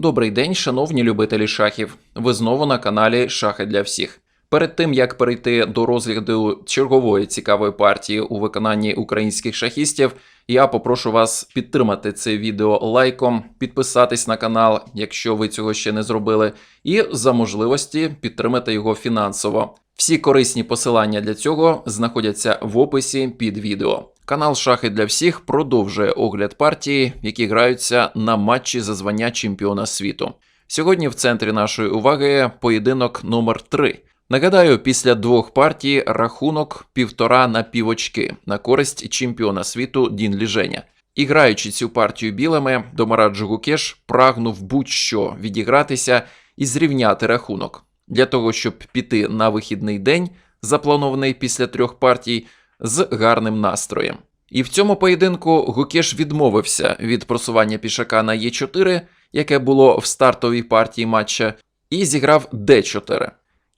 Добрий день, шановні любителі шахів. Ви знову на каналі Шахи для всіх. Перед тим як перейти до розгляду чергової цікавої партії у виконанні українських шахістів, я попрошу вас підтримати це відео лайком, підписатись на канал, якщо ви цього ще не зробили, і за можливості підтримати його фінансово. Всі корисні посилання для цього знаходяться в описі під відео. Канал Шахи для всіх продовжує огляд партії, які граються на матчі за звання чемпіона світу. Сьогодні в центрі нашої уваги поєдинок номер 3 Нагадаю, після двох партій рахунок півтора на півочки на користь чемпіона світу Дін Ліженя. І граючи цю партію білими, Домараджу Гукеш прагнув будь-що відігратися і зрівняти рахунок для того, щоб піти на вихідний день, запланований після трьох партій, з гарним настроєм. І в цьому поєдинку Гукеш відмовився від просування пішака на Е4, яке було в стартовій партії матча, і зіграв Д4.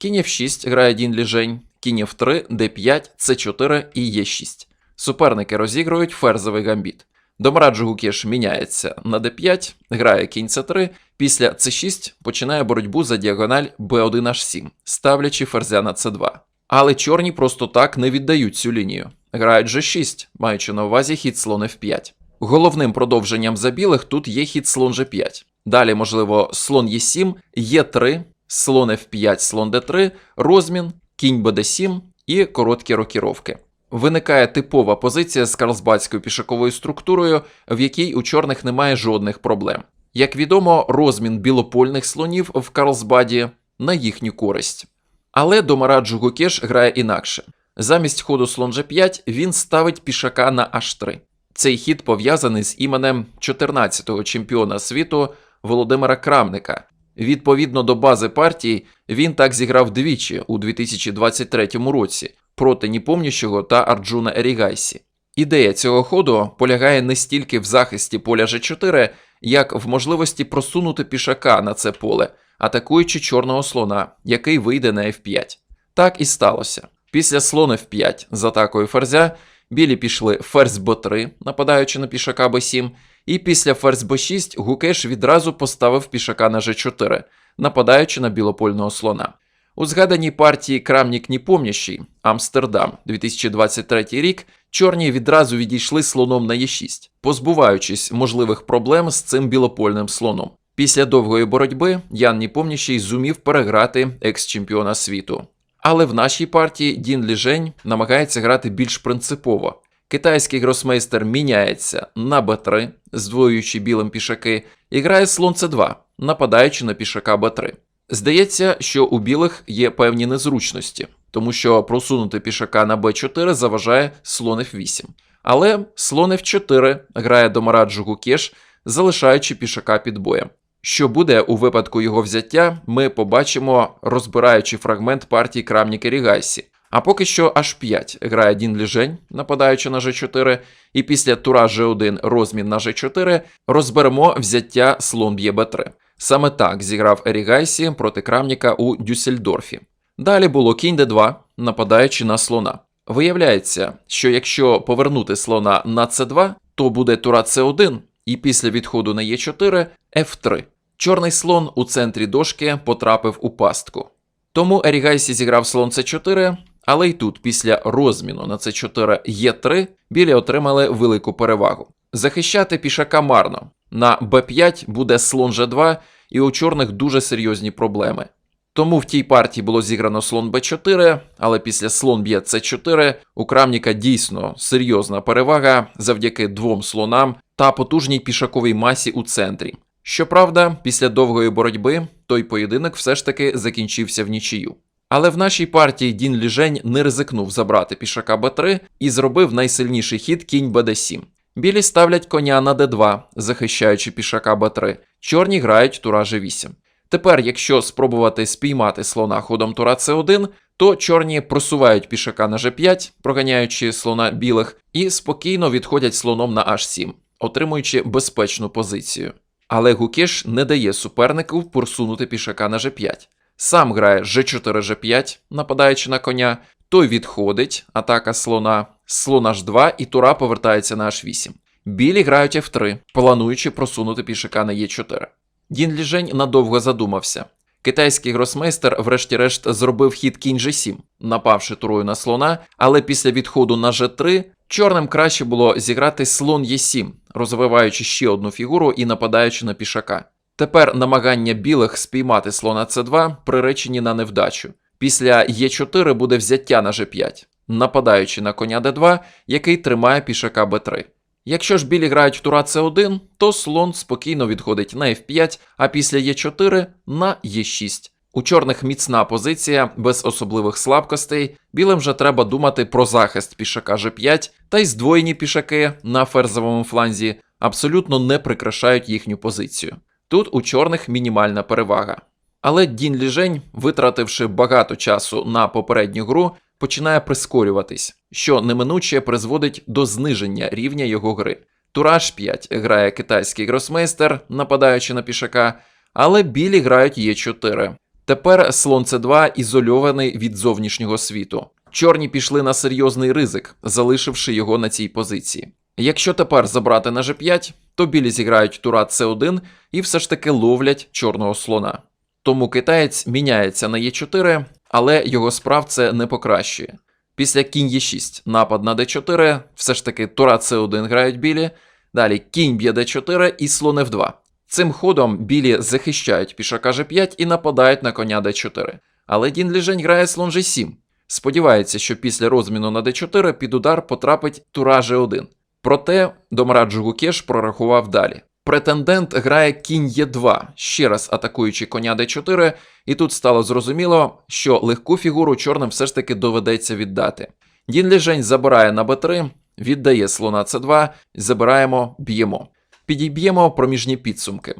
Кінь F6 грає Дін Ліжень, кінь F3, D5, C4 і Е6. Суперники розігрують ферзовий гамбіт. Домраджу Гукеш міняється на d5, грає кінь c3, після c6 починає боротьбу за діагональ b1h7, ставлячи ферзя на c2. Але чорні просто так не віддають цю лінію. Грають g6, маючи на увазі хід слон f5. Головним продовженням за білих тут є хід слон g5. Далі, можливо, слон e7, e3, слон f5, слон d3, розмін, кінь bd7 і короткі рокіровки. Виникає типова позиція з карлсбадською пішаковою структурою, в якій у чорних немає жодних проблем. Як відомо, розмін білопольних слонів в Карлсбаді на їхню користь. Але Домараджу Гукеш грає інакше. Замість ходу слон G5 він ставить пішака на H3. Цей хід пов'язаний з іменем 14-го чемпіона світу Володимира Крамника. Відповідно до бази партії, він так зіграв двічі у 2023 році проти Ніпомнящого та Арджуна Ерігайсі. Ідея цього ходу полягає не стільки в захисті поля G4, як в можливості просунути пішака на це поле, атакуючи чорного слона, який вийде на F5. Так і сталося. Після слон F5 з атакою ферзя білі пішли ферзь b3, нападаючи на пішака b7, і після ферзь b6 Гукеш відразу поставив пішака на G4, нападаючи на білопольного слона. У згаданій партії Крамнік Ніпомнящий Амстердам 2023 рік чорні відразу відійшли слоном на Е6, позбуваючись можливих проблем з цим білопольним слоном. Після довгої боротьби Ян Ніпомнящий зумів переграти екс-чемпіона світу. Але в нашій партії Дін Ліжень намагається грати більш принципово. Китайський гросмейстер міняється на Б3, здвоюючи білим пішаки, і грає слон С2, нападаючи на пішака Б3. Здається, що у білих є певні незручності, тому що просунути пішака на b4 заважає слон f8. Але слон f4 грає до Мараджу Гукеш, залишаючи пішака під боєм. Що буде у випадку його взяття, ми побачимо, розбираючи фрагмент партії Крамніка Рігайсі. А поки що H5 грає Дін Ліжень, нападаючи на G4, і після тура G1 розмін на G4 розберемо взяття слон б'є b3. Саме так зіграв Ерігайсі проти Крамніка у Дюссельдорфі. Далі було кінь d2, нападаючи на слона. Виявляється, що якщо повернути слона на c2, то буде тура c1, і після відходу на e4 f3. Чорний слон у центрі дошки потрапив у пастку. Тому Ерігайсі зіграв слон c4, але й тут, після розміну на c4 e3, білі отримали велику перевагу. Захищати пішака марно. На b5 буде слон g2, і у чорних дуже серйозні проблеми. Тому в тій партії було зіграно слон b4, але після слон б'є c4 у Крамніка дійсно серйозна перевага завдяки двом слонам та потужній пішаковій масі у центрі. Щоправда, після довгої боротьби той поєдинок все ж таки закінчився в нічию. Але в нашій партії Дін Ліжень не ризикнув забрати пішака b3 і зробив найсильніший хід кінь bd7. Білі ставлять коня на d2, захищаючи пішака b3. Чорні грають тура g8. Тепер, якщо спробувати спіймати слона ходом тура c1, то чорні просувають пішака на g5, проганяючи слона білих, і спокійно відходять слоном на h7, отримуючи безпечну позицію. Але Гукеш не дає супернику просунути пішака на g5. Сам грає g4 g5, нападаючи на коня, той відходить, атака слона, слон h2 і тура повертається на h8. Білі грають f3, плануючи просунути пішака на e4. Дін Ліжень надовго задумався. Китайський гросмейстер, врешті-решт, зробив хід кінь G7, напавши турою на слона, але після відходу на G3 чорним краще було зіграти слон Е7, розвиваючи ще одну фігуру і нападаючи на пішака. Тепер намагання білих спіймати слона С2 приречені на невдачу. Після Е4 буде взяття на G5, нападаючи на коня d2, який тримає пішака b3. Якщо ж білі грають в тура С1, то слон спокійно відходить на F5, а після Е4 на Е6. У чорних міцна позиція, без особливих слабкостей. Білим же треба думати про захист пішака G5, та й здвоєні пішаки на ферзовому фланзі абсолютно не прикрашають їхню позицію. Тут у чорних мінімальна перевага. Але Дін Ліжень, витративши багато часу на попередню гру, починає прискорюватись, що неминуче призводить до зниження рівня його гри. Тураж 5 грає китайський гросмейстер, нападаючи на пішака, але білі грають Е4. Тепер слон С2 ізольований від зовнішнього світу. Чорні пішли на серйозний ризик, залишивши його на цій позиції. Якщо тепер забрати на G5, то білі зіграють тура С1 і все ж таки ловлять чорного слона. Тому китаєць міняється на Е4, але його справ це не покращує. Після кінь Е6, напад на d4, все ж таки тура С1 грають білі. Далі кінь б'є d4 і слон F2. Цим ходом білі захищають пішака G5 і нападають на коня d4. Але Дін Ліжень грає слон G7. Сподівається, що після розміну на d4 під удар потрапить тура G1. Проте Домраджу Гукеш прорахував далі. Претендент грає кінь Е2, ще раз атакуючи коня d4, і тут стало зрозуміло, що легку фігуру чорним все ж таки доведеться віддати. Дін Ліжень забирає на b3, віддає слона c2, забираємо, б'ємо. Підіб'ємо проміжні підсумки.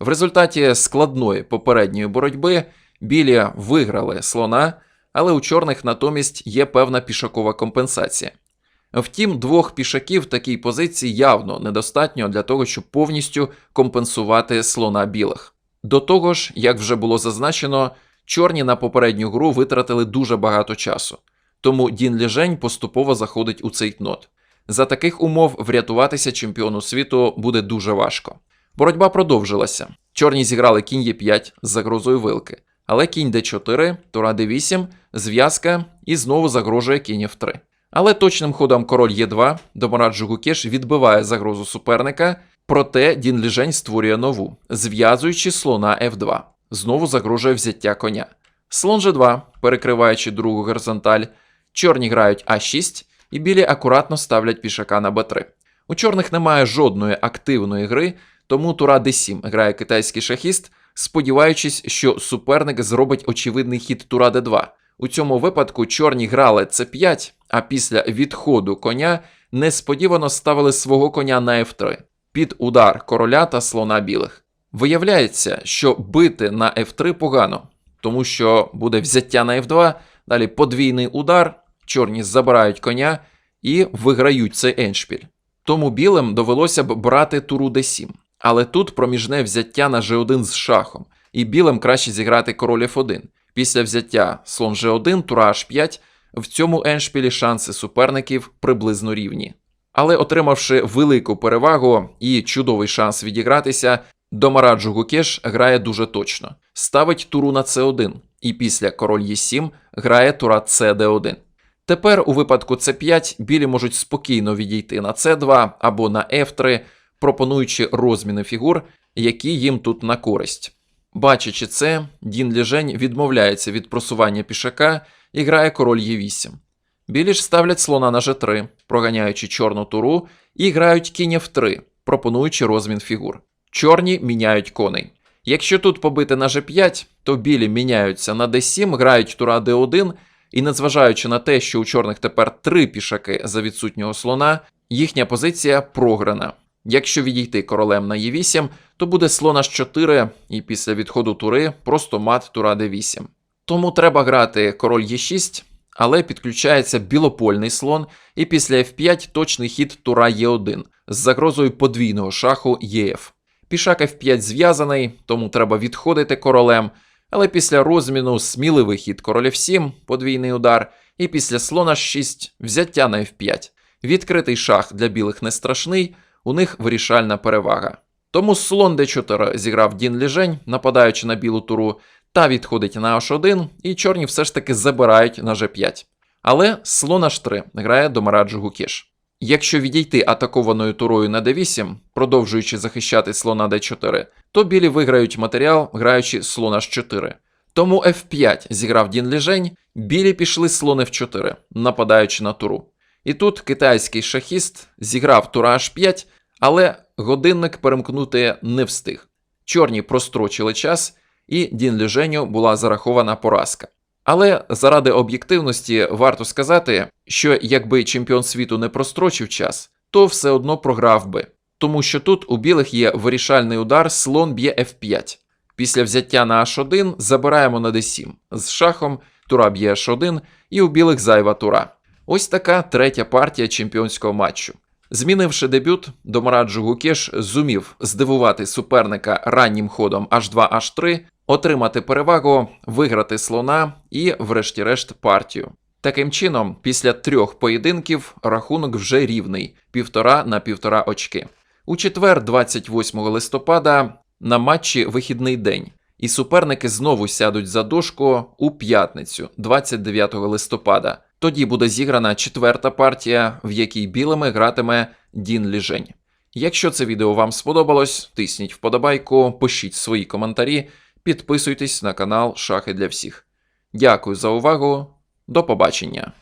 В результаті складної попередньої боротьби білі виграли слона, але у чорних натомість є певна пішакова компенсація. Втім, двох пішаків в такій позиції явно недостатньо для того, щоб повністю компенсувати слона білих. До того ж, як вже було зазначено, чорні на попередню гру витратили дуже багато часу, тому Дін Ліжень поступово заходить у цей нот. За таких умов врятуватися чемпіону світу буде дуже важко. Боротьба продовжилася. Чорні зіграли кінь Е5 з загрозою вилки, але кінь Д4, тура Д8, зв'язка і знову загрожує кінь F3. Але точним ходом король Е2 Домараджу Гукеш відбиває загрозу суперника, проте Дін Ліжень створює нову, зв'язуючи слона F2. Знову загрожує взяття коня. Слон G2, перекриваючи другу горизонталь, чорні грають А6 і білі акуратно ставлять пішака на Б3. У чорних немає жодної активної гри, тому тура d7 грає китайський шахіст, сподіваючись, що суперник зробить очевидний хід тура d2. У цьому випадку чорні грали c5, а після відходу коня несподівано ставили свого коня на f3 під удар короля та слона білих. Виявляється, що бити на f3 погано, тому що буде взяття на f2, далі подвійний удар, чорні забирають коня і виграють цей еншпіль. Тому білим довелося б брати туру d7. Але тут проміжне взяття на g1 з шахом, і білим краще зіграти король f1. Після взяття слон g1, тура h5, в цьому еншпілі шанси суперників приблизно рівні. Але отримавши велику перевагу і чудовий шанс відігратися, Домараджу Гукеш грає дуже точно. Ставить туру на c1, і після король e7 грає тура cd1. Тепер у випадку c5 білі можуть спокійно відійти на c2 або на f3, пропонуючи розміни фігур, які їм тут на користь. Бачачи це, Дін Ліжень відмовляється від просування пішака і грає король Е8. Білі ж ставлять слона на G3, проганяючи чорну туру, і грають кінь F3, пропонуючи розмін фігур. Чорні міняють коней. Якщо тут побити на G5, то білі міняються на D7, грають тура D1, і незважаючи на те, що у чорних тепер три пішаки за відсутнього слона, їхня позиція програна. Якщо відійти королем на Е8, то буде слон H4, і після відходу тури просто мат тура d8. Тому треба грати король Е6, але підключається білопольний слон, і після F5 точний хід тура Е1 з загрозою подвійного шаху ЕФ. Пішак F5 зв'язаний, тому треба відходити королем, але після розміну сміливий хід король F7, подвійний удар, і після слона 6 взяття на F5. Відкритий шах для білих не страшний, у них вирішальна перевага. Тому слон d4 зіграв Дін Ліжень, нападаючи на білу туру, та відходить на h1, і чорні все ж таки забирають на g5. Але слон h3 грає до Мараджу Гукеш. Якщо відійти атакованою турою на d8, продовжуючи захищати слона d4, то білі виграють матеріал, граючи слон h4. Тому f5 зіграв Дін Ліжень, білі пішли слон f4, нападаючи на туру. І тут китайський шахіст зіграв тура h5, але годинник перемкнути не встиг. Чорні прострочили час, і Дін Ліженю була зарахована поразка. Але заради об'єктивності варто сказати, що якби чемпіон світу не прострочив час, то все одно програв би, тому що тут у білих є вирішальний удар слон б'є f5. Після взяття на h1 забираємо на d7. З шахом тура б'є h1 і у білих зайва тура. Ось така третя партія чемпіонського матчу. Змінивши дебют, Домараджу Гукеш зумів здивувати суперника раннім ходом h2 h3, отримати перевагу, виграти слона і, врешті-решт, партію. Таким чином, після трьох поєдинків рахунок вже рівний півтора на півтора очки. У четвер, 28 листопада, на матчі вихідний день, і суперники знову сядуть за дошку у п'ятницю, 29 листопада. Тоді буде зіграна четверта партія, в якій білими гратиме Дін Ліжень. Якщо це відео вам сподобалось, тисніть вподобайку, пишіть свої коментарі, підписуйтесь на канал Шахи для всіх. Дякую за увагу, до побачення!